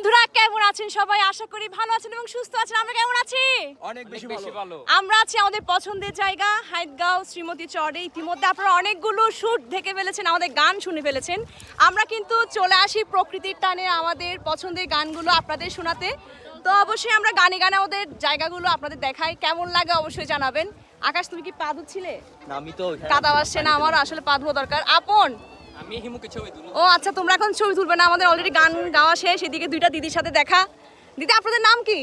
বন্ধুরা কেমন আছেন সবাই? আশা করি ভালো আছেন এবং সুস্থ আছেন। আমরা কেমন আছি? অনেক বেশি ভালো। আমরা আছি আমাদের পছন্দের জায়গা হাইদগাঁও শ্রীমতী চরে। ইতিমধ্যে আপনারা অনেকগুলো শুট দেখে ফেলেছেন আমাদের গান শুনে ফেলেছেন। আমরা কিন্তু চলে আসি প্রকৃতির টানে আমাদের পছন্দের গানগুলো আপনাদের শোনাতে। তো অবশ্যই আমরা গানে গানে আমাদের জায়গাগুলো আপনাদের দেখাই। কেমন লাগে অবশ্যই জানাবেন। আকাশ তুমি কি পা ধুচ্ছিলে? আমি তো কাদা আসছে না আমার আসলে পা ধোয়া দরকার। আপন ও আচ্ছা তোমরা এখন ছবি তুলবে না আমাদের অলরেডি গান গাওয়া শেষ এদিকে দুইটা দিদির সাথে দেখা। দিদি আপনাদের নাম কি?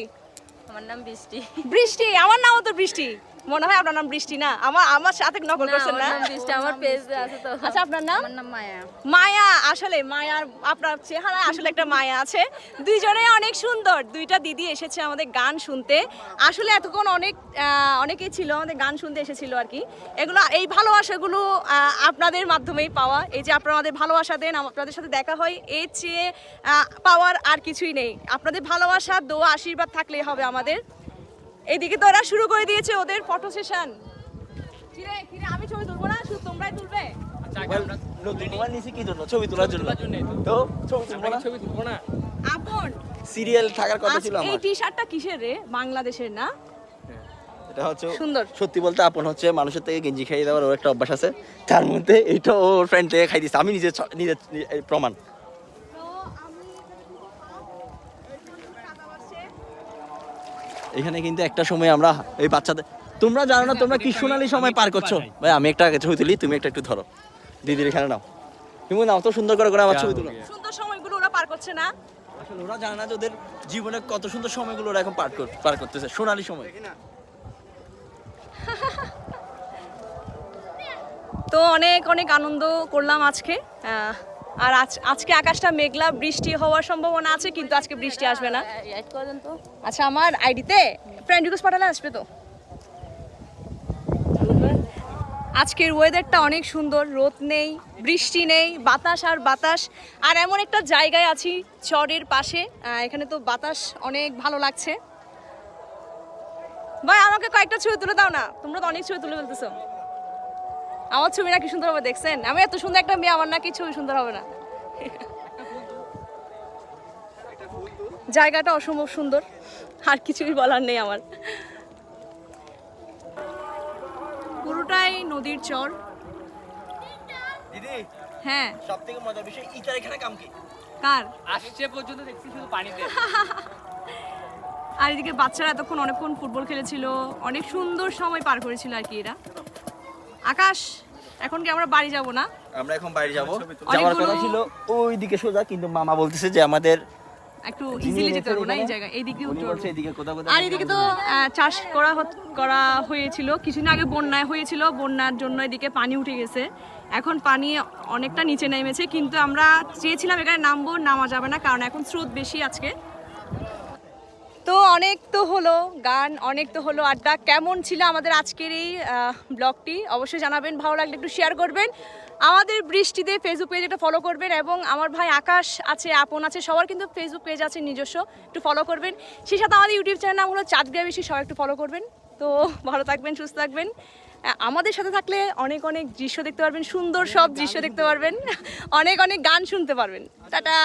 আমার নাম বৃষ্টি। বৃষ্টি আমার নামও তো বৃষ্টি। মনে হয় আপনার নাম বৃষ্টি না। আমার আমার সাথে নকল করছেন না? বৃষ্টি আমার পেজ আছে তো। আচ্ছা আপনার নাম? আমার নাম মায়া। মায়া আসলে মায়ার আপনার চেহারা আসলে একটা মায়া আছে। দুইজনে অনেক সুন্দর। দুইটা দিদি এসেছে আমাদের গান শুনতে। আসলে এতক্ষণ অনেক অনেকেই ছিল আমাদের গান শুনতে এসেছিল আর কি। এগুলো এই ভালোবাসাগুলো আপনাদের মাধ্যমেই পাওয়া। এই যে আপনারা আমাদের ভালোবাসা দেন আপনাদের সাথে দেখা হয় এর চেয়ে পাওয়ার আর কিছুই নেই। আপনাদের ভালোবাসা দোয়া আশীর্বাদ থাকলেই হবে আমাদের। এইদিকে তো ওরা শুরু করে দিয়েছে ওদের ফটো সেশন কিরে কিরে আমি ছবি তুলবো না শুধু তোমরাই তুলবে? আচ্ছা আগে আমরা নতুন মোবাইল নিয়েছি কি জন্য? ছবি তোলার জন্য। তো। ছবি তুলবো না ছবি তুলবো না। আপন সিরিয়াল থাকার কথা ছিল আজ- এই টি শার্টটা কিসের রে? বাংলাদেশের না? এটা হচ্ছে সুন্দর। সত্যি বলতে আপন হচ্ছে মানুষের থেকে গেঞ্জি খাইয়ে দেওয়ার ওর একটা অভ্যাস আছে। তার মধ্যে এইটা ওর ফ্রেন্ড থেকে খাই আমি নিজে- প্রমাণ। এখানে কিন্তু একটা সময় আমরা এই বাচ্চাদের তোমরা জানো না তোমরা কি সোনালি সময় পার করছ? ভাই আমি একটা ছবি তুলি তুমি একটা একটু ধরো। দিদির এখানে নাও। তুমি নাও তো সুন্দর করে করে আমার ছবি তুলো। সুন্দর সময়গুলো ওরা পার করছে না? আসলে ওরা জানে না যে ওদের জীবনে কত সুন্দর সময়গুলো ওরা এখন পার কর- পার করতেছে সোনালি সময়। তো অনেক অনেক আনন্দ করলাম আজকে। আর আজ, আজকে আকাশটা মেঘলা, বৃষ্টি হওয়ার সম্ভাবনা আছে, কিন্তু আজকে বৃষ্টি আসবে না। আচ্ছা আমার আইডিতে ফ্রেন্ড রিকোয়েস্ট পাঠালে আসবে তো। আজকের ওয়েদারটা অনেক সুন্দর, রোদ নেই, বৃষ্টি নেই, বাতাস আর বাতাস। আর এমন একটা জায়গায় আছি, চরের পাশে। এখানে তো বাতাস অনেক ভালো লাগছে। ভাই, আমাকে কয়েকটা ছবি তুলে দাও না। তোমরা তো অনেক ছবি তুলে ফেলতেছো। আমার ছবি নাকি সুন্দর হবে, দেখছেন? আমি এত সুন্দর একটা মেয়ে, আমার নাকি ছবি সুন্দর হবে না। জায়গাটা অসম্ভব সুন্দর আর কিছুই বলার নেই আমার। পুরোটাই নদীর চর। দিদি হ্যাঁ। সব থেকে মজার বিষয় ইটার এখানে কাম কি? কার? আসছে পর্যন্ত দেখছি শুধু পানিতে। আর এদিকে বাচ্চারা এতক্ষণ অনেকক্ষণ ফুটবল খেলেছিল অনেক সুন্দর সময় পার করেছিল আর কি এরা। আকাশ! এখন কি আমরা বাড়ি যাব না? আমরা এখন বাইরে যাব। যাওয়ার কথা ছিল ওই দিকে সোজা কিন্তু মামা বলতেছে যে আমাদের একটু ইজিলি যেতে পারব না এই এখানে, জায়গায় এইদিকে উনি উঠতে পারব। এদিকে কোথাও কোথাও আর এদিকে তো চাষ করা করা হয়েছিল কিছুদিন আগে বন্যায় হয়েছিল বন্যার জন্য এদিকে পানি উঠে গেছে। এখন পানি অনেকটা নিচে নেমেছে কিন্তু আমরা চেয়েছিলাম এখানে নামবো নামা যাবে না কারণ এখন স্রোত বেশি আজকে। তো অনেক তো হলো, গান অনেক তো হলো, আড্ডা কেমন ছিল আমাদের আজকের এই ব্লগটি? অবশ্যই জানাবেন, ভালো লাগলে একটু শেয়ার করবেন। আমাদের বৃষ্টিতে ফেসবুক পেজ একটা ফলো করবেন এবং আমার ভাই আকাশ আছে, আপন আছে, সবার কিন্তু ফেসবুক পেজ আছে নিজস্ব, একটু ফলো করবেন। সেই সাথে আমাদের ইউটিউব চ্যানেল নাম হলো চাঁদ বেশি সবাই একটু ফলো করবেন। তো ভালো থাকবেন, সুস্থ থাকবেন। আমাদের সাথে থাকলে অনেক অনেক দৃশ্য দেখতে পারবেন, সুন্দর সব দৃশ্য দেখতে পারবেন। অনেক অনেক গান শুনতে পারবেন। টাটা!